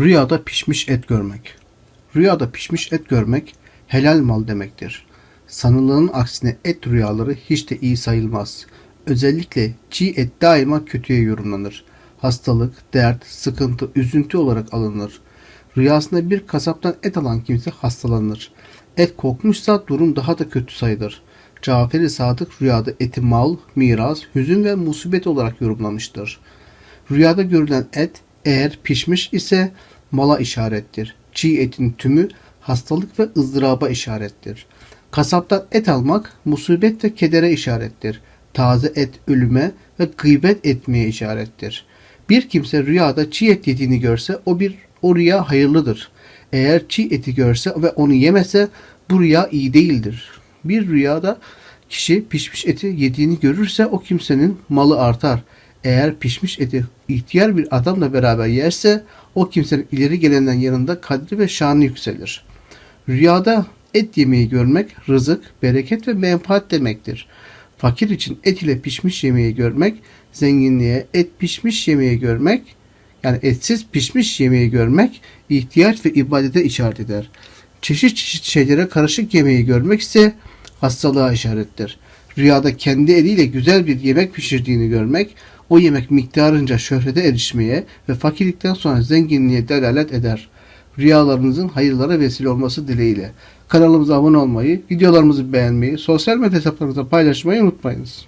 Rüyada pişmiş et görmek. Rüyada pişmiş et görmek helal mal demektir. Sanılanın aksine et rüyaları hiç de iyi sayılmaz. Özellikle çiğ et daima kötüye yorumlanır. Hastalık, dert, sıkıntı, üzüntü olarak alınır. Rüyasında bir kasaptan et alan kimse hastalanır. Et kokmuşsa durum daha da kötü sayılır. Cafer-i Sadık rüyada eti mal, miras, hüzün ve musibet olarak yorumlamıştır. Rüyada görülen et eğer pişmiş ise mala işarettir. Çiğ etin tümü hastalık ve ızdıraba işarettir. Kasaptan et almak musibet ve kedere işarettir. Taze et ölüme ve gıybet etmeye işarettir. Bir kimse rüyada çiğ et yediğini görse o bir o rüya hayırlıdır. Eğer çiğ eti görse ve onu yemese bu rüya iyi değildir. Bir rüyada kişi pişmiş eti yediğini görürse o kimsenin malı artar. Eğer pişmiş eti ihtiyar bir adamla beraber yerse o kimsenin ileri gelenden yanında kadri ve şanı yükselir. Rüyada et yemeği görmek rızık, bereket ve menfaat demektir. Fakir için et ile pişmiş yemeği görmek, zenginliğe et pişmiş yemeği görmek, yani etsiz pişmiş yemeği görmek ihtiyaç ve ibadete işaret eder. Çeşit çeşit şeylere karışık yemeği görmek ise hastalığa işarettir. Rüyada kendi eliyle güzel bir yemek pişirdiğini görmek, o yemek miktarınca şöhrete erişmeye ve fakirlikten sonra zenginliğe delalet eder. Rüyalarınızın hayırlara vesile olması dileğiyle. Kanalımıza abone olmayı, videolarımızı beğenmeyi, sosyal medya hesaplarınızda paylaşmayı unutmayınız.